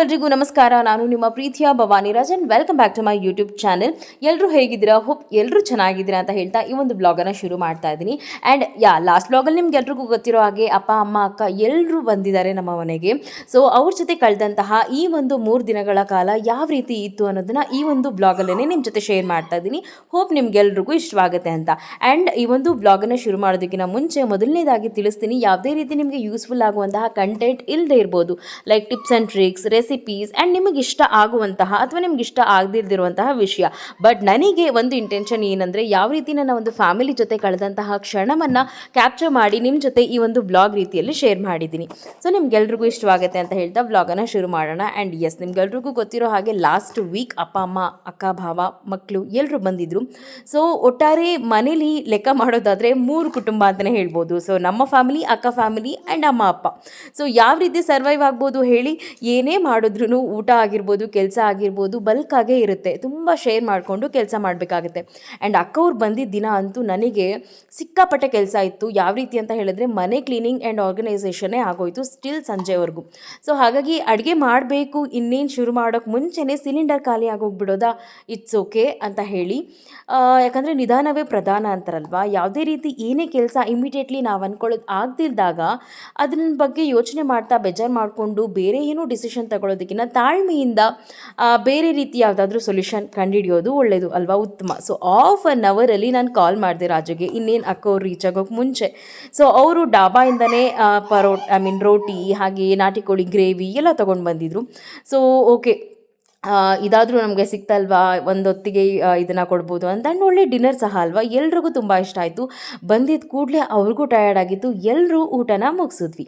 ಎಲ್ರಿಗೂ ನಮಸ್ಕಾರ. ನಾನು ನಿಮ್ಮ ಪ್ರೀತಿಯ Bhavani Rajan. Welcome back to my YouTube channel ಎಲ್ಲರೂ ಹೇಗಿದ್ದೀರಾ? ಹೋಪ್ ಎಲ್ಲರೂ ಚೆನ್ನಾಗಿದ್ದೀರಾ ಅಂತ ಹೇಳ್ತಾ ಈ ಒಂದು ಬ್ಲಾಗನ್ನು ಶುರು ಮಾಡ್ತಾ ಇದ್ದೀನಿ. ಆ್ಯಂಡ್ ಯಾ ಲಾಸ್ಟ್ ಬ್ಲಾಗಲ್ಲಿ ನಿಮ್ಗೆ ಎಲ್ರಿಗೂ ಗೊತ್ತಿರೋ ಹಾಗೆ ಅಪ್ಪ, ಅಮ್ಮ, ಅಕ್ಕ ಎಲ್ಲರೂ ಬಂದಿದ್ದಾರೆ ನಮ್ಮ ಮನೆಗೆ. ಸೊ ಅವ್ರ ಜೊತೆ ಕಳೆದಂತಹ ಈ ಒಂದು ಮೂರು ದಿನಗಳ ಕಾಲ ಯಾವ ರೀತಿ ಇತ್ತು ಅನ್ನೋದನ್ನು ಈ ಒಂದು ಬ್ಲಾಗಲ್ಲೇ ನಿಮ್ಮ ಜೊತೆ ಶೇರ್ ಮಾಡ್ತಾ ಇದ್ದೀನಿ. ಹೋಪ್ ನಿಮ್ಗೆಲ್ರಿಗೂ ಇಷ್ಟವಾಗುತ್ತೆ ಅಂತ. ಆ್ಯಂಡ್ ಈ ಒಂದು ಬ್ಲಾಗನ್ನು ಶುರು ಮಾಡೋದಕ್ಕಿಂತ ಮುಂಚೆ ಮೊದಲನೇದಾಗಿ ತಿಳಿಸ್ತೀನಿ. ಯಾವುದೇ ರೀತಿ ನಿಮಗೆ ಯೂಸ್ಫುಲ್ ಆಗುವಂತಹ ಕಂಟೆಂಟ್ ಇಲ್ಲದೆ ಇರ್ಬೋದು. Like tips and tricks recipes and ನಿಮಗಿಷ್ಟ ಆಗುವಂತಹ ಅಥವಾ ನಿಮ್ಗೆ ಇಷ್ಟ ಆಗದಿಲ್ದಿರುವಂತಹ ವಿಷಯ. ಬಟ್ ನನಗೆ ಒಂದು ಇಂಟೆನ್ಷನ್ ಏನಂದರೆ ಯಾವ ರೀತಿ ನನ್ನ ಒಂದು ಫ್ಯಾಮಿಲಿ ಜೊತೆ ಕಳೆದಂತಹ ಕ್ಷಣವನ್ನು ಕ್ಯಾಪ್ಚರ್ ಮಾಡಿ ನಿಮ್ಮ ಜೊತೆ ಈ ಒಂದು ಬ್ಲಾಗ್ ರೀತಿಯಲ್ಲಿ ಶೇರ್ ಮಾಡಿದ್ದೀನಿ. ಸೊ ನಿಮ್ಗೆಲ್ರಿಗೂ ಇಷ್ಟವಾಗುತ್ತೆ ಅಂತ ಹೇಳ್ತಾ ಬ್ಲಾಗನ್ನು ಶುರು ಮಾಡೋಣ. ಆ್ಯಂಡ್ ಎಸ್ ನಿಮ್ಗೆಲ್ರಿಗೂ ಗೊತ್ತಿರೋ ಹಾಗೆ ಲಾಸ್ಟ್ ವೀಕ್ ಅಪ್ಪ, ಅಮ್ಮ, ಅಕ್ಕ, ಭಾವ ಮಕ್ಕಳು ಎಲ್ಲರೂ ಬಂದಿದ್ದರು ಸೊ ಒಟ್ಟಾರೆ ಮನೇಲಿ ಲೆಕ್ಕ ಮಾಡೋದಾದರೆ ಮೂರು ಕುಟುಂಬ ಅಂತಲೇ ಹೇಳ್ಬೋದು. ಸೊ ನಮ್ಮ ಫ್ಯಾಮಿಲಿ ಅಕ್ಕ ಫ್ಯಾಮಿಲಿ ಆ್ಯಂಡ್ ಅಮ್ಮ, ಅಪ್ಪ. ಸೊ ಯಾವ ರೀತಿ ಸರ್ವೈವ್ ಆಗ್ಬೋದು ಹೇಳಿ ಏನೇ ಮಾಡಿದ್ರೂ ಊಟ ಆಗಿರ್ಬೋದು, ಕೆಲಸ ಆಗಿರ್ಬೋದು ಬಲ್ಕಾಗೇ ಇರುತ್ತೆ. ತುಂಬ ಶೇರ್ ಮಾಡಿಕೊಂಡು ಕೆಲಸ ಮಾಡಬೇಕಾಗುತ್ತೆ. ಆ್ಯಂಡ್ ಅಕ್ಕವ್ರು ಬಂದಿದ್ದ ದಿನ ಅಂತೂ ನನಗೆ ಸಿಕ್ಕಾಪಟ್ಟೆ ಕೆಲಸ ಇತ್ತು. ಯಾವ ರೀತಿ ಅಂತ ಹೇಳಿದ್ರೆ ಮನೆ ಕ್ಲೀನಿಂಗ್ ಆ್ಯಂಡ್ ಆರ್ಗನೈಸೇಷನ್ನೇ ಆಗೋಯ್ತು ಸ್ಟಿಲ್ ಸಂಜೆವರೆಗೂ. ಸೊ ಹಾಗಾಗಿ ಅಡುಗೆ ಮಾಡಬೇಕು, ಇನ್ನೇನು ಶುರು ಮಾಡೋಕ್ಕೆ ಮುಂಚೆನೇ ಸಿಲಿಂಡರ್ ಖಾಲಿ ಆಗೋಗ್ಬಿಡೋದಾ? ಇಟ್ಸ್ ಓಕೆ ಅಂತ ಹೇಳಿ. ಯಾಕಂದರೆ ನಿಧಾನವೇ ಪ್ರಧಾನ ಅಂತಾರಲ್ವಾ? ಯಾವುದೇ ರೀತಿ ಏನೇ ಕೆಲಸ ಇಮಿಡಿಯೇಟ್ಲಿ ನಾವು ಅಂದ್ಕೊಳ್ಳೋದು ಆಗ್ದಿಲ್ದಾಗ ಅದನ್ನ ಬಗ್ಗೆ ಯೋಚನೆ ಮಾಡ್ತಾ ಬೇಜಾರು ಮಾಡಿಕೊಂಡು ಬೇರೆ ಏನೂ ಡಿಸಿಷನ್ ತಗೊಳ್ಳೋದಕ್ಕಿಂತ ತಾಳ್ಮೆಯಿಂದ ಬೇರೆ ರೀತಿ ಯಾವುದಾದ್ರೂ ಸೊಲ್ಯೂಷನ್ ಕಂಡುಹಿಡಿಯೋದು ಒಳ್ಳೆಯದು ಅಲ್ವಾ ಉತ್ತಮ. ಸೊ ಆಫ್ ಅನ್ ಅವರಲ್ಲಿ ನಾನು ಕಾಲ್ ಮಾಡಿದೆ ರಾಜುಗೆ, ಇನ್ನೇನು ಅಕ್ಕವ್ರು ರೀಚ್ ಆಗೋಕ್ಕೆ ಮುಂಚೆ. ಸೊ ಅವರು ಡಾಬಾಯಿಂದನೇ ಪರೋ ಐ ಮೀನ್ ರೋಟಿ, ಹಾಗೆ ನಾಟಿ ಕೋಳಿ ಗ್ರೇವಿ ಎಲ್ಲ ತೊಗೊಂಡು ಬಂದಿದ್ರು. ಸೊ ಓಕೆ ಇದಾದರೂ ನಮಗೆ ಸಿಕ್ತಲ್ವಾ ಒಂದೊತ್ತಿಗೆ ಇದನ್ನು ಕೊಡ್ಬೋದು ಅಂತ. ಆ್ಯಂಡ್ ಒಳ್ಳೆ ಡಿನ್ನರ್ ಸಹ ಅಲ್ವಾ? ಎಲ್ರಿಗೂ ತುಂಬ ಇಷ್ಟ ಆಯಿತು. ಬಂದಿದ್ದ ಕೂಡಲೇ ಅವ್ರಿಗೂ ಟಯರ್ಡ್ ಆಗಿತ್ತು. ಎಲ್ಲರೂ ಊಟನ ಮುಗಿಸಿದ್ವಿ.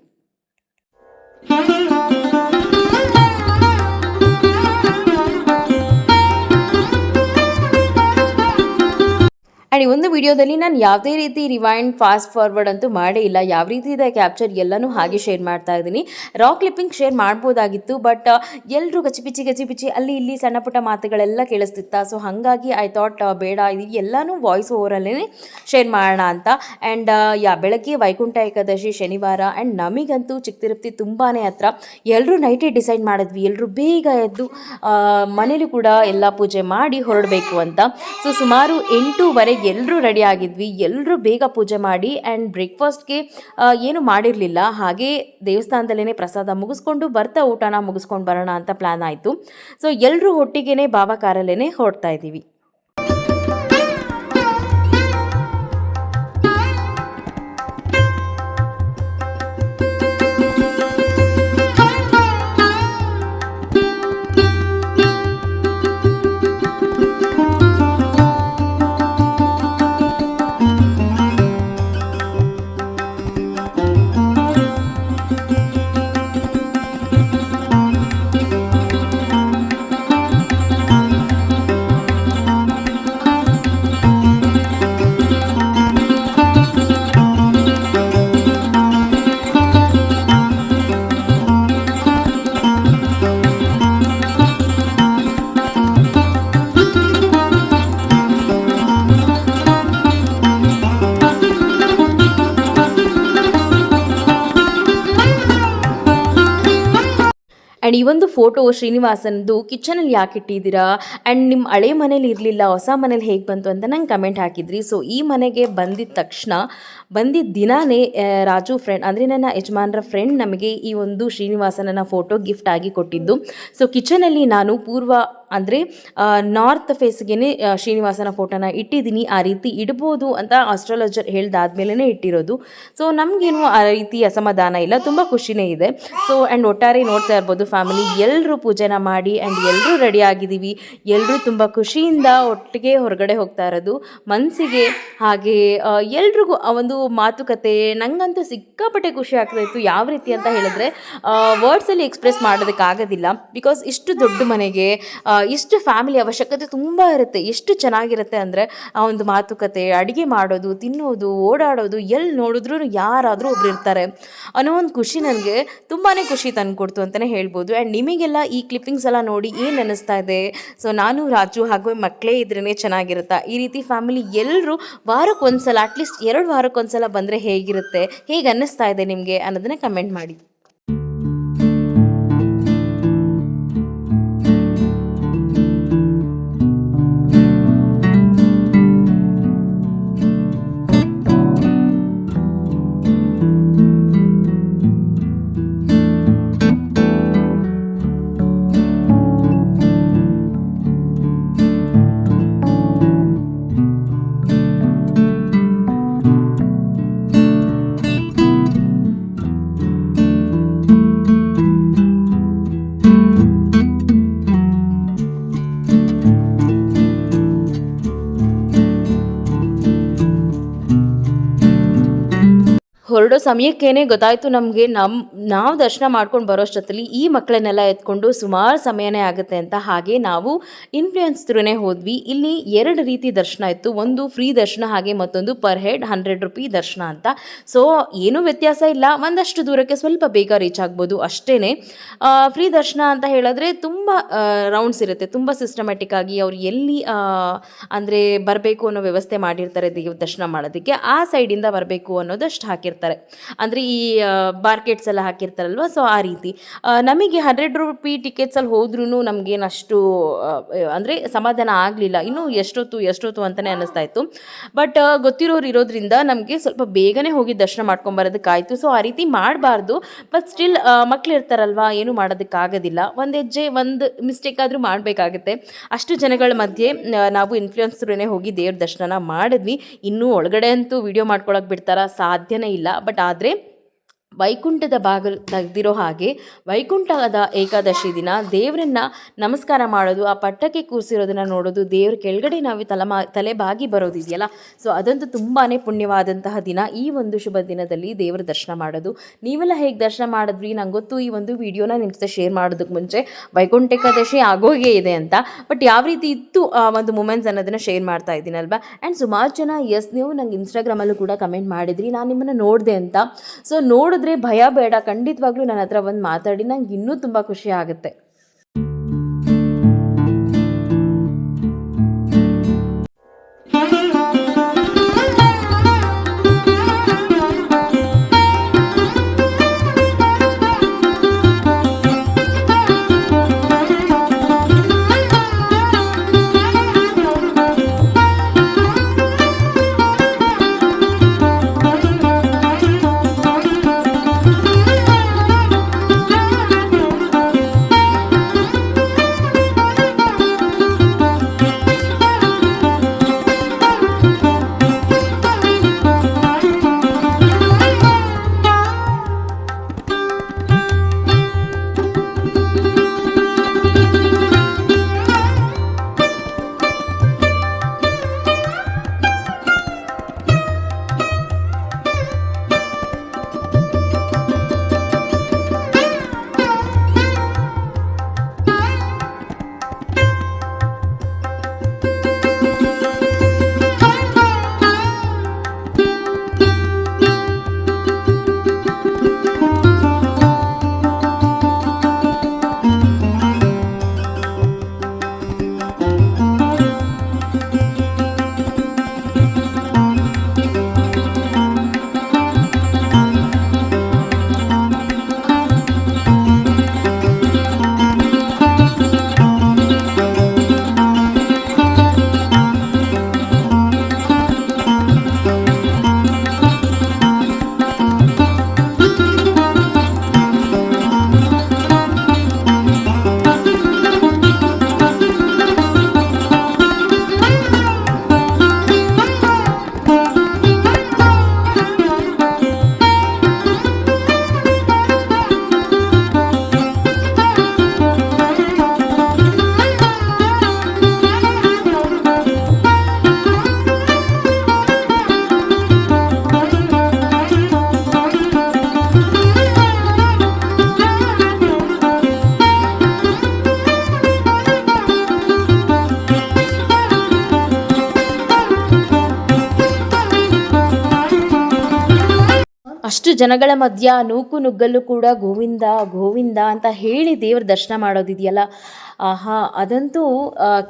ಆ್ಯಂಡ್ ಈ ಒಂದು ವಿಡಿಯೋದಲ್ಲಿ ನಾನು ಯಾವುದೇ ರೀತಿ ರಿವೈಂಡ್ ಫಾಸ್ಟ್ ಫಾರ್ವರ್ಡ್ ಅಂತೂ ಮಾಡೇ ಇಲ್ಲ. ಯಾವ ರೀತಿ ಇದೆ ಕ್ಯಾಪ್ಚರ್ ಎಲ್ಲನೂ ಹಾಗೆ ಶೇರ್ ಮಾಡ್ತಾ ಇದ್ದೀನಿ. ರಾಕ್ ಕ್ಲಿಪ್ಪಿಂಗ್ ಶೇರ್ ಮಾಡ್ಬೋದಾಗಿತ್ತು ಬಟ್ ಎಲ್ಲರೂ ಗಚಿಪಿಚಿ ಗಚಿಪಿಚಿ ಅಲ್ಲಿ ಇಲ್ಲಿ ಸಣ್ಣ ಪುಟ್ಟ ಮಾತುಗಳೆಲ್ಲ ಕೇಳಿಸ್ತಿತ್ತ ಸೊ ಹಾಗಾಗಿ ಐ ಥಾಟ್ ಬೇಡ, ಇದು ಎಲ್ಲನೂ ವಾಯ್ಸ್ ಓವರಲ್ಲೇ ಶೇರ್ ಮಾಡೋಣ ಅಂತ. ಆ್ಯಂಡ್ ಯಾ, ಬೆಳಗ್ಗೆ ವೈಕುಂಠ ಏಕಾದಶಿ ಶನಿವಾರ ಆ್ಯಂಡ್ ನಮಗಂತೂ ಚಿಕ್ಕ ತಿರುಪತಿ ತುಂಬಾ ಹತ್ರ. ಎಲ್ಲರೂ ನೈಟೇ ಡಿಸೈಡ್ ಮಾಡಿದ್ವಿ ಎಲ್ಲರೂ ಬೇಗ ಎದ್ದು ಮನೇಲಿ ಮನೇಲೂ ಕೂಡ ಎಲ್ಲ ಪೂಜೆ ಮಾಡಿ ಹೊರಡಬೇಕು ಅಂತ. ಸೊ ಸುಮಾರು ಎಂಟೂವರೆಗೆ ಎಲ್ಲರೂ ರೆಡಿ ಆಗಿದ್ವಿ, ಎಲ್ಲರೂ ಬೇಗ ಪೂಜೆ ಮಾಡಿ ಆ್ಯಂಡ್ ಬ್ರೇಕ್ಫಾಸ್ಟ್ಗೆ ಏನು ಮಾಡಿರಲಿಲ್ಲ. ಹಾಗೆ ದೇವಸ್ಥಾನದಲ್ಲೇ ಪ್ರಸಾದ ಮುಗಿಸ್ಕೊಂಡು ಬರ್ತಾ ಊಟನ ಮುಗಿಸ್ಕೊಂಡು ಬರೋಣ ಅಂತ ಪ್ಲ್ಯಾನ್ ಆಯಿತು. ಸೊ ಎಲ್ಲರೂ ಒಟ್ಟಿಗೆ ಬಾಬಾ ಕಾರಲ್ಲೇ ಹೊರಡ್ತಾ ಇದ್ದೀವಿ. ಈ ಒಂದು ಫೋಟೋ ಶ್ರೀನಿವಾಸನ್ದು ಕಿಚನಲ್ಲಿ ಯಾಕೆ ಇಟ್ಟಿದ್ದೀರಾ? ಆ್ಯಂಡ್ ನಿಮ್ಮ ಹಳೆ ಮನೇಲಿ ಇರಲಿಲ್ಲ, ಹೊಸ ಮನೇಲಿ ಹೇಗೆ ಬಂತು ಅಂತ ನಂಗೆ ಕಮೆಂಟ್ ಹಾಕಿದ್ರಿ. ಸೊ ಈ ಮನೆಗೆ ಬಂದಿದ್ದ ತಕ್ಷಣ ಬಂದಿದ್ದ ದಿನಾನೇ ರಾಜು ಫ್ರೆಂಡ್ ಅಂದರೆ ನನ್ನ ಯಜಮಾನರ ಫ್ರೆಂಡ್ ನಮಗೆ ಈ ಒಂದು ಶ್ರೀನಿವಾಸನನ ಫೋಟೋ ಗಿಫ್ಟ್ ಆಗಿ ಕೊಟ್ಟಿದ್ದು. ಸೊ ಕಿಚನಲ್ಲಿ ನಾನು ಪೂರ್ವ ಅಂದರೆ ನಾರ್ತ್ ಫೇಸ್ಗೆ ಶ್ರೀನಿವಾಸನ ಫೋಟೋನ ಇಟ್ಟಿದ್ದೀನಿ. ಆ ರೀತಿ ಇಡ್ಬೋದು ಅಂತ ಆಸ್ಟ್ರಾಲಜರ್ ಹೇಳ್ದಾದ್ಮೇಲೆ ಇಟ್ಟಿರೋದು. ಸೊ ನಮಗೇನು ಆ ರೀತಿ ಅಸಮಾಧಾನ ಇಲ್ಲ. ತುಂಬ ಖುಷಿನೇ ಇದೆ. ಸೊ ಆ್ಯಂಡ್ ಒಟ್ಟಾರೆ ನೋಡ್ತಾ ಇರ್ಬೋದು ಫ್ಯಾಮಿಲಿ ಎಲ್ಲರೂ ಪೂಜೆನ ಮಾಡಿ ಆ್ಯಂಡ್ ಎಲ್ಲರೂ ರೆಡಿ ಆಗಿದ್ದೀವಿ. ಎಲ್ಲರೂ ತುಂಬ ಖುಷಿಯಿಂದ ಒಟ್ಟಿಗೆ ಹೊರಗಡೆ ಹೋಗ್ತಾ ಇರೋದು. ಮನಸ್ಸಿಗೆ ಹಾಗೆ ಎಲ್ರಿಗೂ ಆ ಒಂದು ಮಾತುಕತೆ ನಂಗಂತೂ ಸಿಕ್ಕಾಪಟ್ಟೆ ಖುಷಿ ಆಗ್ತಾಯಿತ್ತು ಯಾವ ರೀತಿ ಅಂತ ಹೇಳಿದ್ರೆ ವರ್ಡ್ಸಲ್ಲಿ ಎಕ್ಸ್ಪ್ರೆಸ್ ಮಾಡೋದಕ್ಕಾಗೋದಿಲ್ಲ. ಬಿಕಾಸ್ ಇಷ್ಟು ದೊಡ್ಡ ಮನೆಗೆ ಇಷ್ಟು ಫ್ಯಾಮಿಲಿ ಅವಶ್ಯಕತೆ ತುಂಬ ಇರುತ್ತೆ. ಎಷ್ಟು ಚೆನ್ನಾಗಿರುತ್ತೆ ಅಂದರೆ ಆ ಒಂದು ಮಾತುಕತೆ, ಅಡುಗೆ ಮಾಡೋದು, ತಿನ್ನೋದು, ಓಡಾಡೋದು, ಎಲ್ಲಿ ನೋಡಿದ್ರೂ ಯಾರಾದರೂ ಒಬ್ರು ಇರ್ತಾರೆ. ಅನ್ನೋ ಒಂದು ಖುಷಿ ನನಗೆ ತುಂಬಾ ಖುಷಿ ತಂದುಕೊಡ್ತು ಅಂತಲೇ ಹೇಳ್ಬೋದು. ಆ್ಯಂಡ್ ನಿಮಗೆಲ್ಲ ಈ ಕ್ಲಿಪ್ಪಿಂಗ್ಸ್ ಎಲ್ಲ ನೋಡಿ ಏನು ಅನ್ನಿಸ್ತಾ ಇದೆ? ಸೊ ನಾನು, ರಾಜು ಹಾಗೂ ಮಕ್ಕಳೇ ಇದ್ರೇ ಚೆನ್ನಾಗಿರುತ್ತಾ? ಈ ರೀತಿ ಫ್ಯಾಮಿಲಿ ಎಲ್ಲರೂ ವಾರಕ್ಕೆ ಒಂದ್ಸಲ ಅಟ್ಲೀಸ್ಟ್ ಎರಡು ವಾರಕ್ಕೆ ಒಂದ್ಸಲ ಬಂದರೆ ಹೇಗಿರುತ್ತೆ? ಹೇಗೆ ಅನ್ನಿಸ್ತಾ ಇದೆ ನಿಮಗೆ ಅನ್ನೋದನ್ನ ಕಮೆಂಟ್ ಮಾಡಿ. ಸಮಯಕ್ಕೇನೆ ಗೊತ್ತಾಯಿತು ನಮಗೆ ನಮ್ಮ ನಾವು ದರ್ಶನ ಮಾಡ್ಕೊಂಡು ಬರೋಷ್ಟೊತ್ತಲ್ಲಿ ಈ ಮಕ್ಕಳನ್ನೆಲ್ಲ ಎತ್ಕೊಂಡು ಸುಮಾರು ಸಮಯನೇ ಆಗುತ್ತೆ ಅಂತ ಹಾಗೆ ನಾವು ಇನ್ಫ್ಲೂಯೆನ್ಸ್ ಹೋದ್ವಿ. ಇಲ್ಲಿ ಎರಡು ರೀತಿ ದರ್ಶನ ಇತ್ತು. ಒಂದು ಫ್ರೀ ದರ್ಶನ ಹಾಗೆ ಮತ್ತೊಂದು ಪರ್ ಹೆಡ್ ಹಂಡ್ರೆಡ್ ರುಪಿ ದರ್ಶನ ಅಂತ. ಸೊ ಏನೂ ವ್ಯತ್ಯಾಸ ಇಲ್ಲ. ಒಂದಷ್ಟು ದೂರಕ್ಕೆ ಸ್ವಲ್ಪ ಬೇಗ ರೀಚ್ ಆಗ್ಬೋದು ಅಷ್ಟೇ ಫ್ರೀ ದರ್ಶನ ಅಂತ ಹೇಳಿದ್ರೆ ತುಂಬ ರೌಂಡ್ಸ್ ಇರುತ್ತೆ. ತುಂಬ ಸಿಸ್ಟಮ್ಯಾಟಿಕ್ ಆಗಿ ಅವ್ರು ಎಲ್ಲಿ ಅಂದರೆ ಬರಬೇಕು ಅನ್ನೋ ವ್ಯವಸ್ಥೆ ಮಾಡಿರ್ತಾರೆ ದೇವ್ ದರ್ಶನ ಮಾಡೋದಕ್ಕೆ. ಆ ಸೈಡಿಂದ ಬರಬೇಕು ಅನ್ನೋದಷ್ಟು ಹಾಕಿರ್ತಾರೆ. ಅಂದರೆ ಈ ಬಾರ್ಕೆಟ್ಸ್ ಎಲ್ಲ ಹಾಕಿರ್ತಾರಲ್ವ? ಸೊ ಆ ರೀತಿ. ನಮಗೆ ಹಂಡ್ರೆಡ್ ರುಪಿ ಟಿಕೆಟ್ಸಲ್ಲಿ ಹೋದ್ರೂ ನಮಗೇನು ಅಷ್ಟು ಅಂದರೆ ಸಮಾಧಾನ ಆಗಲಿಲ್ಲ. ಇನ್ನೂ ಎಷ್ಟೊತ್ತು ಎಷ್ಟೊತ್ತು ಅಂತಲೇ ಅನ್ನಿಸ್ತಾ ಇತ್ತು. ಬಟ್ ಗೊತ್ತಿರೋರು ಇರೋದ್ರಿಂದ ನಮಗೆ ಸ್ವಲ್ಪ ಬೇಗನೆ ಹೋಗಿ ದರ್ಶನ ಮಾಡ್ಕೊಂಬರೋದಕ್ಕಾಯಿತು. ಸೊ ಆ ರೀತಿ ಮಾಡಬಾರ್ದು. ಬಟ್ ಸ್ಟಿಲ್ ಮಕ್ಳು ಇರ್ತಾರಲ್ವಾ? ಏನು ಮಾಡೋದಕ್ಕಾಗೋದಿಲ್ಲ. ಒಂದು ಹೆಜ್ಜೆ, ಒಂದು ಮಿಸ್ಟೇಕ್ ಆದರೂ ಮಾಡಬೇಕಾಗುತ್ತೆ. ಅಷ್ಟು ಜನಗಳ ಮಧ್ಯೆ ನಾವು ಇನ್ಫ್ಲೂಯೆನ್ಸ್ ಹೋಗಿ ದೇವ್ರ ದರ್ಶನ ಮಾಡಿದ್ವಿ. ಇನ್ನೂ ಒಳಗಡೆ ಅಂತೂ ವಿಡಿಯೋ ಮಾಡ್ಕೊಳಕ್ಕೆ ಬಿಡ್ತಾರ? ಸಾಧ್ಯನೇ ಇಲ್ಲ. ಬಟ್ ಆದರೆ ವೈಕುಂಠದ ಬಾಗಿಲು ತೆಗೆದಿರೋ ಹಾಗೆ ವೈಕುಂಠದ ಏಕಾದಶಿ ದಿನ ದೇವರನ್ನ ನಮಸ್ಕಾರ ಮಾಡೋದು, ಆ ಪಟ್ಟಕ್ಕೆ ಕೂರಿಸಿರೋದನ್ನ ನೋಡೋದು, ದೇವ್ರ ಕೆಳಗಡೆ ನಾವು ತಲೆಮಾ ತಲೆ ಬಾಗಿ ಬರೋದಿದೆಯಲ್ಲ. ಸೊ ಅದಂತೂ ತುಂಬಾ ಪುಣ್ಯವಾದಂತಹ ದಿನ. ಈ ಒಂದು ಶುಭ ದಿನದಲ್ಲಿ ದೇವರ ದರ್ಶನ ಮಾಡೋದು. ನೀವೆಲ್ಲ ಹೇಗೆ ದರ್ಶನ ಮಾಡಿದ್ವಿ ನಂಗೆ ಗೊತ್ತು ಈ ಒಂದು ವಿಡಿಯೋನ ನಿಮ್ಮ ಜೊತೆ ಶೇರ್ ಮಾಡೋದಕ್ಕೆ ಮುಂಚೆ ವೈಕುಂಠ ಏಕಾದಶಿ ಆಗೋಗೇ ಇದೆ ಅಂತ. ಬಟ್ ಯಾವ ರೀತಿ ಇತ್ತು ಆ ಒಂದು ಮೂಮೆಂಟ್ಸ್ ಅನ್ನೋದನ್ನ ಶೇರ್ ಮಾಡ್ತಾ ಇದ್ದೀನಲ್ವಾ? ಆ್ಯಂಡ್ ಸುಮಾರು ಜನ ಎಸ್ ನೀವು ನಂಗೆ ಇನ್ಸ್ಟಾಗ್ರಾಮಲ್ಲೂ ಕೂಡ ಕಮೆಂಟ್ ಮಾಡಿದ್ರಿ. ನಾನು ನಿಮ್ಮನ್ನು ನೋಡಿದೆ ಅಂತ. ಸೊ ನೋಡಿದ್ರೆ ಭಯ ಬೇಡ. ಖಂಡಿತವಾಗ್ಲೂ ನನ್ನ ಹತ್ರ ಬಂದು ಮಾತಾಡಿ ನಂಗೆ ಇನ್ನೂ ತುಂಬ ಖುಷಿ ಆಗುತ್ತೆ. ಜನಗಳ ಮಧ್ಯ ನೂಕು ನುಗ್ಗಲು ಕೂಡ ಗೋವಿಂದ ಗೋವಿಂದ ಅಂತ ಹೇಳಿ ದೇವ್ರ ದರ್ಶನ ಮಾಡೋದಿದೆಯಲ್ಲ. ಆಹಾ, ಅದಂತೂ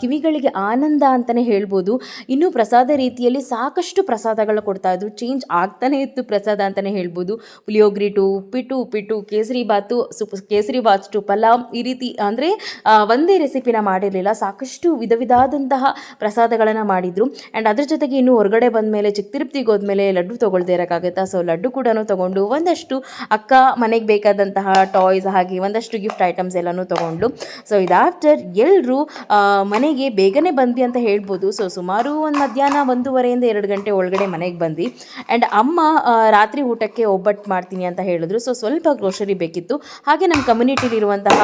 ಕಿವಿಗಳಿಗೆ ಆನಂದ ಅಂತಲೇ ಹೇಳ್ಬೋದು. ಇನ್ನೂ ಪ್ರಸಾದ ರೀತಿಯಲ್ಲಿ ಸಾಕಷ್ಟು ಪ್ರಸಾದಗಳು ಕೊಡ್ತಾ ಇದ್ರು. ಚೇಂಜ್ ಆಗ್ತಾನೆ ಇತ್ತು ಪ್ರಸಾದ ಅಂತಲೇ ಹೇಳ್ಬೋದು. Puliyogare to, uppittu uppittu, kesari bath, ಸುಪ್, kesari bath to, pulao ಈ ರೀತಿ ಅಂದರೆ ಒಂದೇ ರೆಸಿಪಿನ ಮಾಡಿರಲಿಲ್ಲ. ಸಾಕಷ್ಟು ವಿಧ ವಿಧವಾದಂತಹ ಪ್ರಸಾದಗಳನ್ನು ಮಾಡಿದರು. ಆ್ಯಂಡ್ ಅದ್ರ ಜೊತೆಗೆ ಇನ್ನೂ ಹೊರಗಡೆ ಬಂದ ಮೇಲೆ ಚಿಕ್ಕ ತಿರುಪ್ತಿಗೆ ಹೋದ್ಮೇಲೆ ಲಡ್ಡು ತೊಗೊಳ್ದೇ ಇರೋಕ್ಕಾಗುತ್ತಾ? ಸೊ ಲಡ್ಡು ಕೂಡ ತೊಗೊಂಡು ಒಂದಷ್ಟು ಅಕ್ಕ ಮನೆಗೆ ಬೇಕಾದಂತಹ ಟಾಯ್ಸ್ ಹಾಗೆ ಒಂದಷ್ಟು ಗಿಫ್ಟ್ ಐಟಮ್ಸ್ ಎಲ್ಲನೂ ತೊಗೊಂಡು. ಸೊ ಇದಾಫ್ಟರ್ ಎಲ್ಲರೂ ಮನೆಗೆ ಬೇಗನೆ ಬಂದ್ವಿ ಅಂತ ಹೇಳ್ಬೋದು. ಸೊ ಸುಮಾರು ಒಂದು ಮಧ್ಯಾಹ್ನ ಒಂದೂವರೆಯಿಂದ ಎರಡು ಗಂಟೆ ಒಳಗಡೆ ಮನೆಗೆ ಬಂದ್ವಿ. ಆ್ಯಂಡ್ ಅಮ್ಮ ರಾತ್ರಿ ಊಟಕ್ಕೆ ಒಬ್ಬಟ್ಟು ಮಾಡ್ತೀನಿ ಅಂತ ಹೇಳಿದ್ರು. ಸೊ ಸ್ವಲ್ಪ ಗ್ರೋಸರಿ ಬೇಕಿತ್ತು. ಹಾಗೆ ನಮ್ಮ ಕಮ್ಯುನಿಟಿಲಿರುವಂತಹ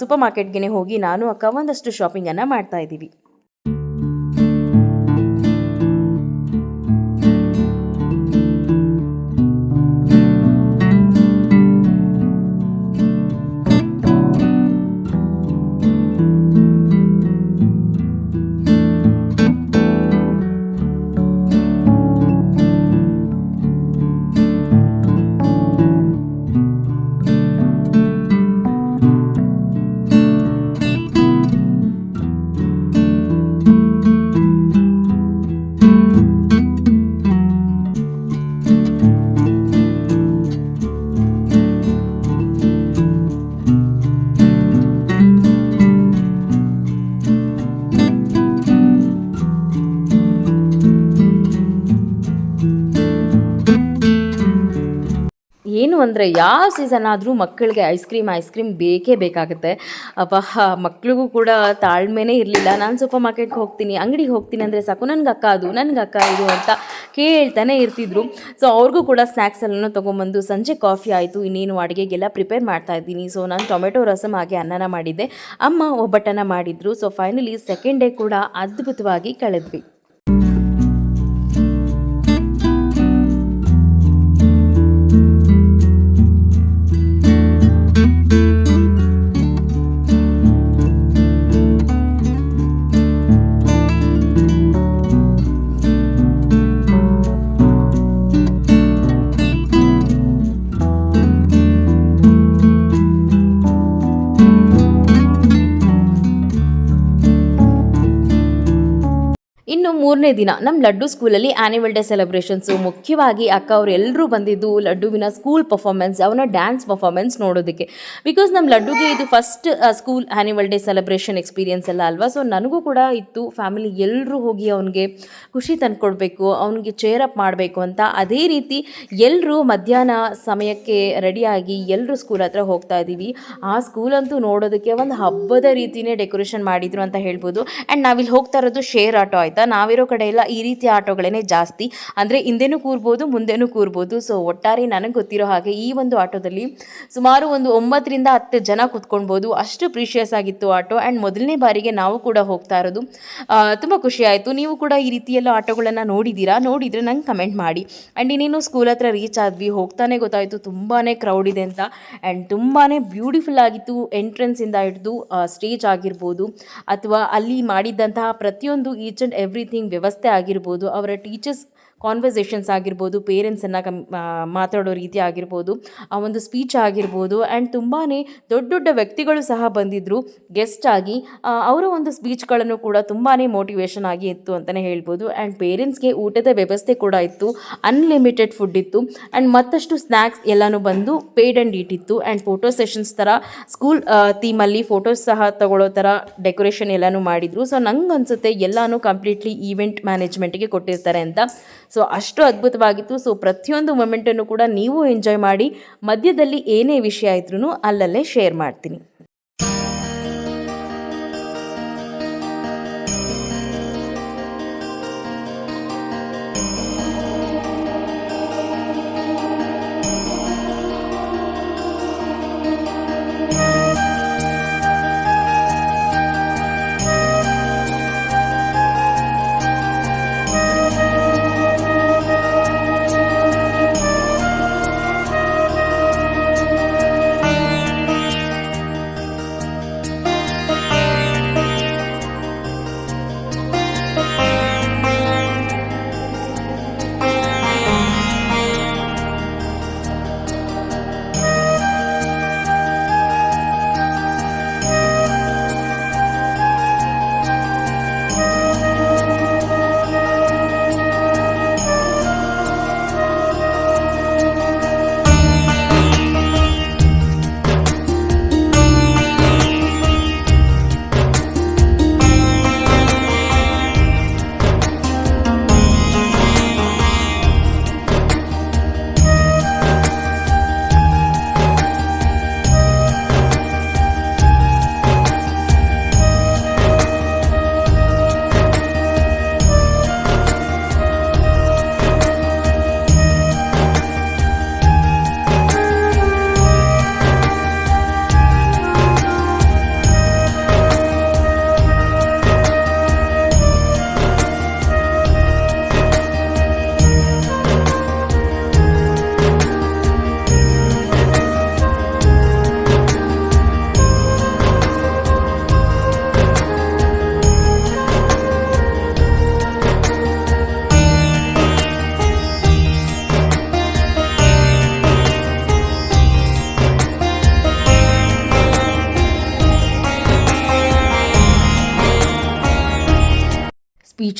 ಸೂಪರ್ ಮಾರ್ಕೆಟ್ಗೆ ಹೋಗಿ ನಾನು ಅಕ್ಕ ಒಂದಷ್ಟು ಶಾಪಿಂಗನ್ನು ಮಾಡ್ತಾ ಇದ್ದೀವಿ. ಏನು ಅಂದರೆ ಯಾವ ಸೀಸನ್ ಆದರೂ ಮಕ್ಕಳಿಗೆ ಐಸ್ ಕ್ರೀಮ್ ಐಸ್ ಕ್ರೀಮ್ ಬೇಕೇ ಬೇಕಾಗುತ್ತೆ. ಅಪ್ಪ ಮಕ್ಕಳಿಗೂ ಕೂಡ ತಾಳ್ಮೆನೇ ಇರಲಿಲ್ಲ. ನಾನು ಸೂಪರ್ ಮಾರ್ಕೆಟ್ಗೆ ಹೋಗ್ತೀನಿ, ಅಂಗಡಿಗೆ ಹೋಗ್ತೀನಿ ಅಂದರೆ ಸಾಕು. ನನಗೆ ಅಕ್ಕ ಅದು, ನನಗೆ ಅಕ್ಕ ಇದು ಅಂತ ಕೇಳ್ತಾನೆ ಇರ್ತಿದ್ರು. ಸೊ ಅವ್ರಿಗೂ ಕೂಡ ಸ್ನ್ಯಾಕ್ಸ್ ಎಲ್ಲನೂ ತೊಗೊಂಬಂದು ಸಂಜೆ ಕಾಫಿ ಆಯಿತು, ಇನ್ನೇನು ಅಡುಗೆಗೆಲ್ಲ ಪ್ರಿಪೇರ್ ಮಾಡ್ತಾ ಇದ್ದೀನಿ. ಸೊ ನಾನು ಟೊಮೆಟೊ ರಸಮ್ ಹಾಗೆ ಅನ್ನನ ಮಾಡಿದ್ದೆ. ಅಮ್ಮ ಒಬ್ಬಟ್ಟನ್ನು ಮಾಡಿದ್ರು. ಸೊ ಫೈನಲಿ ಸೆಕೆಂಡ್ ಡೇ ಕೂಡ ಅದ್ಭುತವಾಗಿ ಕಳೆದ್ವಿ. ದಿನ ನಮ್ಮ ಲಡ್ಡು ಸ್ಕೂಲಲ್ಲಿ ಆ್ಯನಿವಲ್ ಡೇ ಸೆಲೆಬ್ರೇಷನ್ಸು ಮುಖ್ಯವಾಗಿ ಅಕ್ಕ ಅವರೆಲ್ಲರೂ ಎಲ್ಲರೂ ಬಂದಿದ್ದು ಲಡ್ಡುವಿನ ಸ್ಕೂಲ್ ಪರ್ಫಾರ್ಮೆನ್ಸ್ ಅವನ ಡ್ಯಾನ್ಸ್ ಪರ್ಫಾರ್ಮೆನ್ಸ್ ನೋಡೋದಕ್ಕೆ. ಬಿಕಾಸ್ ನಮ್ಮ ಲಡ್ಡುಗೆ ಇದು first school annual day celebration experience ಎಲ್ಲ ಅಲ್ವಾ? ಸೊ ನನಗೂ ಕೂಡ ಇತ್ತು. ಫ್ಯಾಮಿಲಿ ಎಲ್ಲರೂ ಹೋಗಿ ಅವನಿಗೆ ಖುಷಿ ತಂದ್ಕೊಡ್ಬೇಕು, ಅವನಿಗೆ ಚೇರ್ ಅಪ್ ಮಾಡಬೇಕು ಅಂತ. ಅದೇ ರೀತಿ ಎಲ್ಲರೂ ಮಧ್ಯಾಹ್ನ ಸಮಯಕ್ಕೆ ರೆಡಿಯಾಗಿ ಎಲ್ಲರೂ ಸ್ಕೂಲ್ ಹತ್ರ ಹೋಗ್ತಾ ಇದ್ದೀವಿ. ಆ ಸ್ಕೂಲ್ ಅಂತೂ ನೋಡೋದಕ್ಕೆ ಒಂದು ಹಬ್ಬದ ರೀತಿಯೇ ಡೆಕೋರೇಷನ್ ಮಾಡಿದ್ರು ಅಂತ ಹೇಳ್ಬೋದು. ಆ್ಯಂಡ್ ನಾವಿಲ್ಲಿ ಹೋಗ್ತಾ ಇರೋದು ಶೇರ್ ಆಟೋ, ಆಯಿತಾ? ನಾವಿರೋ ಕಡೆ ಎಲ್ಲ ಈ ರೀತಿ ಆಟೋಗಳೇ ಜಾಸ್ತಿ. ಅಂದರೆ ಹಿಂದೆನೂ ಕೂರ್ಬೋದು, ಮುಂದೆನೂ ಕೂರ್ಬೋದು. ಸೊ ಒಟ್ಟಾರೆ ನನಗೆ ಗೊತ್ತಿರೋ ಹಾಗೆ ಈ ಒಂದು ಆಟೋದಲ್ಲಿ ಸುಮಾರು ಒಂದು ಒಂಬತ್ತರಿಂದ ಹತ್ತು ಜನ ಕೂತ್ಕೊಳ್ಬೋದು. ಅಷ್ಟು ಪ್ರೀಶಿಯಸ್ ಆಗಿತ್ತು ಆಟೋ. ಆ್ಯಂಡ್ ಮೊದಲನೇ ಬಾರಿಗೆ ನಾವು ಕೂಡ ಹೋಗ್ತಾ ಇರೋದು. ತುಂಬ ಖುಷಿ ಆಯಿತು. ನೀವು ಕೂಡ ಈ ರೀತಿಯೆಲ್ಲ ಆಟೋಗಳನ್ನು ನೋಡಿದ್ದೀರಾ ನೋಡಿದರೆ ನಂಗೆ ಕಮೆಂಟ್ ಮಾಡಿ. ಆ್ಯಂಡ್ ಇನ್ನೇನು ಸ್ಕೂಲ್ ಹತ್ರ ರೀಚ್ ಆದ್ವಿ, ಹೋಗ್ತಾನೆ ಗೊತ್ತಾಯಿತು. ತುಂಬಾ ಕ್ರೌಡ್ ಇದೆ ಅಂತ. ಆ್ಯಂಡ್ ತುಂಬಾ ಬ್ಯೂಟಿಫುಲ್ ಆಗಿತ್ತು ಎಂಟ್ರೆನ್ಸಿಂದ ಹಿಡಿದು ಸ್ಟೇಜ್ ಆಗಿರ್ಬೋದು. ಅಥವಾ ಅಲ್ಲಿ ಮಾಡಿದ್ದಂತಹ ಪ್ರತಿಯೊಂದು ಈಚ್ ಆ್ಯಂಡ್ ಎವ್ರಿಥಿಂಗ್ ವ್ಯವಸ್ಥೆ ಆಗಿರ್ಬೋದು ಅವರ ಟೀಚರ್ಸ್ ಕಾನ್ವರ್ಸೇಷನ್ಸ್ ಆಗಿರ್ಬೋದು ಪೇರೆಂಟ್ಸನ್ನು ಕಮ್ ಮಾತಾಡೋ ರೀತಿ ಆಗಿರ್ಬೋದು, ಆ ಒಂದು ಸ್ಪೀಚ್ ಆಗಿರ್ಬೋದು ಆ್ಯಂಡ್ ತುಂಬಾ ದೊಡ್ಡ ದೊಡ್ಡ ವ್ಯಕ್ತಿಗಳು ಸಹ ಬಂದಿದ್ದರು ಗೆಸ್ಟ್ ಆಗಿ ಅವರ ಒಂದು ಸ್ಪೀಚ್ಗಳನ್ನು ಕೂಡ ತುಂಬಾ ಮೋಟಿವೇಶನ್ ಆಗಿ ಇತ್ತು ಅಂತಲೇ ಹೇಳ್ಬೋದು. ಆ್ಯಂಡ್ ಪೇರೆಂಟ್ಸ್ಗೆ ಊಟದ ವ್ಯವಸ್ಥೆ ಕೂಡ ಇತ್ತು ಅನ್ಲಿಮಿಟೆಡ್ ಫುಡ್ ಇತ್ತು ಆ್ಯಂಡ್ ಮತ್ತಷ್ಟು ಸ್ನ್ಯಾಕ್ಸ್ ಎಲ್ಲನೂ ಬಂದು ಪೇಡ್ ಆ್ಯಂಡ್ ಈಟ್ ಇತ್ತು. ಆ್ಯಂಡ್ ಫೋಟೋ ಸೆಷನ್ಸ್ ಥರ ಸ್ಕೂಲ್ ಥೀಮಲ್ಲಿ ಫೋಟೋಸ್ ಸಹ ತಗೊಳ್ಳೋ ಥರ ಡೆಕೋರೇಷನ್ ಎಲ್ಲನೂ ಮಾಡಿದರು. ಸೊ ನಂಗೆ ಅನಿಸುತ್ತೆ ಎಲ್ಲನೂ ಕಂಪ್ಲೀಟ್ಲಿ ಈವೆಂಟ್ ಮ್ಯಾನೇಜ್ಮೆಂಟ್ಗೆ ಕೊಟ್ಟಿರ್ತಾರೆ ಅಂತ. ಸೊ ಅಷ್ಟು ಅದ್ಭುತವಾಗಿತ್ತು. ಸೊ ಪ್ರತಿಯೊಂದು ಮೊಮೆಂಟನ್ನು ಕೂಡ ನೀವು ಎಂಜಾಯ್ ಮಾಡಿ ಮಧ್ಯದಲ್ಲಿ ಏನೇ ವಿಷಯ ಇದ್ರೂ ಅಲ್ಲಲ್ಲೇ ಶೇರ್ ಮಾಡ್ತೀನಿ.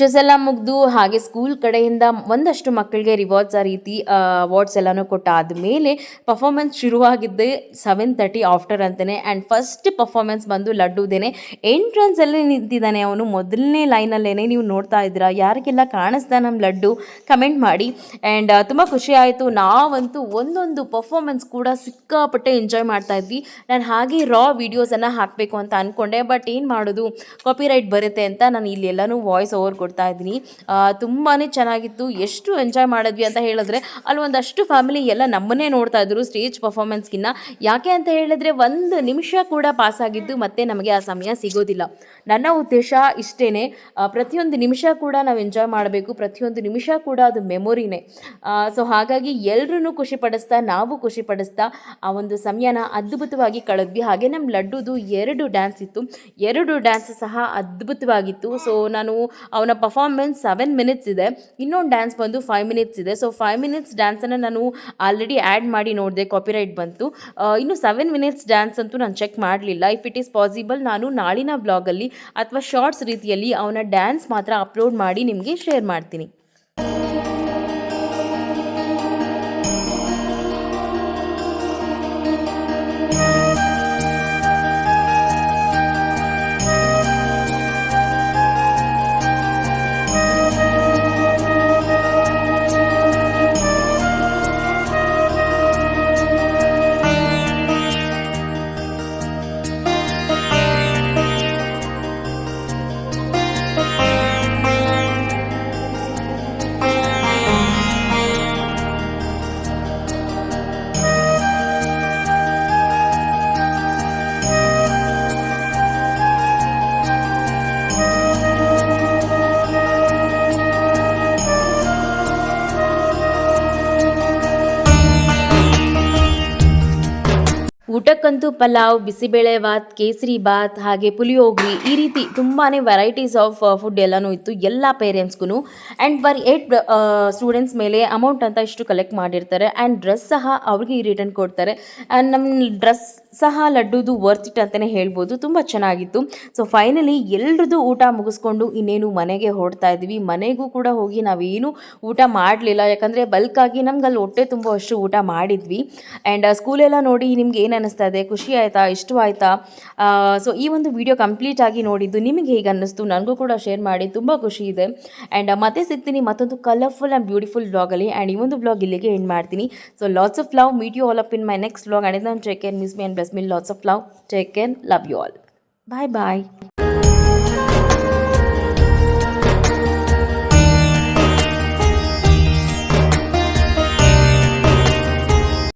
ಸ್ಪೀಚಸ್ ಎಲ್ಲ ಮುಗಿದು ಹಾಗೆ ಸ್ಕೂಲ್ ಕಡೆಯಿಂದ ಒಂದಷ್ಟು ಮಕ್ಕಳಿಗೆ ರಿವಾರ್ಡ್ಸ್ ಆ ರೀತಿ ಅವಾರ್ಡ್ಸ್ ಎಲ್ಲನೂ ಕೊಟ್ಟಾದ ಮೇಲೆ ಪರ್ಫಾರ್ಮೆನ್ಸ್ ಶುರುವಾಗಿದ್ದೆ ಸೆವೆನ್ ತರ್ಟಿ ಆಫ್ಟರ್ ಅಂತಲೇ ಆ್ಯಂಡ್ ಫಸ್ಟ್ ಪರ್ಫಾರ್ಮೆನ್ಸ್ ಬಂದು ಲಡ್ಡುದೇನೆ. ಎಂಟ್ರೆನ್ಸಲ್ಲಿ ನಿಂತಿದ್ದಾನೆ ಅವನು. ಮೊದಲನೇ ಲೈನಲ್ಲೇ ನೀವು ನೋಡ್ತಾ ಇದ್ದೀರಾ? ಯಾರಿಗೆಲ್ಲ ಕಾಣಿಸ್ತಾ ನಮ್ಮ ಲಡ್ಡು? ಕಮೆಂಟ್ ಮಾಡಿ. ಆ್ಯಂಡ್ ತುಂಬ ಖುಷಿ ಆಯಿತು. ನಾವಂತೂ ಒಂದೊಂದು ಪರ್ಫಾರ್ಮೆನ್ಸ್ ಕೂಡ ಸಿಕ್ಕಾಪಟ್ಟೆ ಎಂಜಾಯ್ ಮಾಡ್ತಾ ಇದ್ವಿ. ನಾನು ಹಾಗೆ ರಾ ವೀಡಿಯೋಸನ್ನು ಹಾಕಬೇಕು ಅಂತ ಅಂದ್ಕೊಂಡೆ ಬಟ್ ಏನು ಮಾಡೋದು? ಕಾಪಿರೈಟ್ ಬರುತ್ತೆ ಅಂತ ನಾನು ಇಲ್ಲಿ ಎಲ್ಲನೂ ವಾಯ್ಸ್ ಓವರ್ ಕೊಡ್ತಾ ಇದ್ದೀನಿ. ತುಂಬಾ ಚೆನ್ನಾಗಿತ್ತು. ಎಷ್ಟು ಎಂಜಾಯ್ ಮಾಡಿದ್ವಿ ಅಂತ ಹೇಳಿದ್ರೆ ಅಲ್ಲಿ ಒಂದಷ್ಟು ಫ್ಯಾಮಿಲಿ ಎಲ್ಲ ನಮ್ಮನ್ನೇ ನೋಡ್ತಾ ಇದ್ರು ಸ್ಟೇಜ್ ಪರ್ಫಾರ್ಮೆನ್ಸ್ಗಿನ್ನ ಯಾಕೆ ಅಂತ ಹೇಳಿದ್ರೆ ಒಂದು ನಿಮಿಷ ಕೂಡ ಪಾಸ್ ಆಗಿದ್ದು ಮತ್ತೆ ನಮಗೆ ಆ ಸಮಯ ಸಿಗೋದಿಲ್ಲ. ನನ್ನ ಉದ್ದೇಶ ಇಷ್ಟೇ ಪ್ರತಿಯೊಂದು ನಿಮಿಷ ಕೂಡ ನಾವು ಎಂಜಾಯ್ ಮಾಡಬೇಕು. ಪ್ರತಿಯೊಂದು ನಿಮಿಷ ಕೂಡ ಅದು ಮೆಮೊರಿನೇ ಸೊ ಹಾಗಾಗಿ ಎಲ್ಲರೂ ಖುಷಿ ಪಡಿಸ್ತಾ, ನಾವು ಖುಷಿ ಪಡಿಸ್ತಾ ಆ ಒಂದು ಸಮಯನ ಅದ್ಭುತವಾಗಿ ಕಳೆದ್ವಿ. ಹಾಗೆ ನಮ್ಮ ಲಡ್ಡುದು ಎರಡು ಡ್ಯಾನ್ಸ್ ಇತ್ತು. ಎರಡು ಡ್ಯಾನ್ಸ್ ಸಹ ಅದ್ಭುತವಾಗಿತ್ತು. ಸೊ ನಾನು ಅವನ ಪರ್ಫಾರ್ಮೆನ್ಸ್ ಸೆವೆನ್ ಮಿನಿಟ್ಸ್ ಇದೆ. ಇನ್ನೊಂದು ಡ್ಯಾನ್ಸ್ ಬಂದು ಫೈವ್ ಮಿನಿಟ್ಸ್ ಇದೆ. ಸೊ ಫೈವ್ ಮಿನಿಟ್ಸ್ ಡ್ಯಾನ್ಸನ್ನು ನಾನು ಆಲ್ರೆಡಿ ಆ್ಯಡ್ ಮಾಡಿ ನೋಡಿದೆ ಕಾಪಿರೈಟ್ ಬಂತು. ಇನ್ನು ಸೆವೆನ್ ಮಿನಿಟ್ಸ್ ಡ್ಯಾನ್ಸ್ ಅಂತೂ ನಾನು ಚೆಕ್ ಮಾಡಲಿಲ್ಲ. ಇಫ್ ಇಟ್ ಈಸ್ ಪಾಸಿಬಲ್ ನಾನು ನಾಳಿನ ಬ್ಲಾಗಲ್ಲಿ ಅಥವಾ ಶಾರ್ಟ್ಸ್ ರೀತಿಯಲ್ಲಿ ಅವನ ಡ್ಯಾನ್ಸ್ ಮಾತ್ರ ಅಪ್ಲೋಡ್ ಮಾಡಿ ನಿಮಗೆ ಶೇರ್ ಮಾಡ್ತೀನಿ. ಊಟಕ್ಕಂತೂ ಪಲಾವ್ ಬಿಸಿಬೇಳೆ ಬಾತ್ ಕೇಸರಿ ಬಾತ್ ಹಾಗೆ ಪುಳಿಯೋಗರೆ ಈ ರೀತಿ ತುಂಬಾ ವೆರೈಟೀಸ್ ಆಫ್ ಫುಡ್ ಎಲ್ಲನೂ ಇತ್ತು. ಎಲ್ಲ ಪೇರೆಂಟ್ಸ್ಗೂ ಆ್ಯಂಡ್ ಪರ್ ಏಟ್ ಸ್ಟೂಡೆಂಟ್ಸ್ ಮೇಲೆ ಅಮೌಂಟ್ ಅಂತ ಇಷ್ಟು ಕಲೆಕ್ಟ್ ಮಾಡಿರ್ತಾರೆ. ಆ್ಯಂಡ್ ಡ್ರೆಸ್ ಸಹ ಅವ್ರಿಗೆ ರಿಟರ್ನ್ ಕೊಡ್ತಾರೆ. ಆ್ಯಂಡ್ ನಮ್ಮ ಡ್ರೆಸ್ ಸಹ ಲಡ್ಡುದು ವರ್ತ್ ಇಟ್ ಅಂತಲೇ ಹೇಳ್ಬೋದು. ತುಂಬ ಚೆನ್ನಾಗಿತ್ತು. ಸೊ ಫೈನಲಿ ಎಲ್ರದ್ದು ಊಟ ಮುಗಿಸ್ಕೊಂಡು ಇನ್ನೇನು ಮನೆಗೆ ಹೊರಡ್ತಾ ಇದ್ವಿ. ಮನೆಗೂ ಕೂಡ ಹೋಗಿ ನಾವೇನು ಊಟ ಮಾಡಲಿಲ್ಲ. ಯಾಕಂದರೆ ಬಲ್ಕಾಗಿ ನಮ್ಗೆ ಅಲ್ಲಿ ಹೊಟ್ಟೆ ತುಂಬ ತುಂಬುವಷ್ಟು ಊಟ ಮಾಡಿದ್ವಿ. ಆ್ಯಂಡ್ ಸ್ಕೂಲೆಲ್ಲ ನೋಡಿ ನಿಮ್ಗೆ ಏನು ಅನ್ನಿಸ್ತಾ ಇದೆ? ಖುಷಿ ಆಯಿತಾ? ಇಷ್ಟವಾಯ್ತಾ ಸೊ ಈ ಒಂದು ವಿಡಿಯೋ ಕಂಪ್ಲೀಟ್ ಆಗಿ ನೋಡಿದ್ದು ನಿಮಗೆ ಹೇಗೆ ಅನ್ನಿಸ್ತು? ನನಗೂ ಕೂಡ ಶೇರ್ ಮಾಡಿ. ತುಂಬ ಖುಷಿ ಇದೆ. ಆ್ಯಂಡ್ ಮತ್ತೆ ಸಿಗ್ತೀನಿ ಮತ್ತೊಂದು ಕಲರ್ಫುಲ್ ಆ್ಯಂಡ್ ಬ್ಯೂಟಿಫುಲ್ ಬ್ಲಾಗಲ್ಲಿ ಆ್ಯಂಡ್ ಈ ಒಂದು ಬ್ಲಾಗ್ ಇಲ್ಲಿಗೆ ಎಂಡ್ ಮಾಡ್ತೀನಿ. So lots of love meet you all up in my next blog and ನಾನು check and miss me does me lots of love. Take care. Love you all. Bye bye.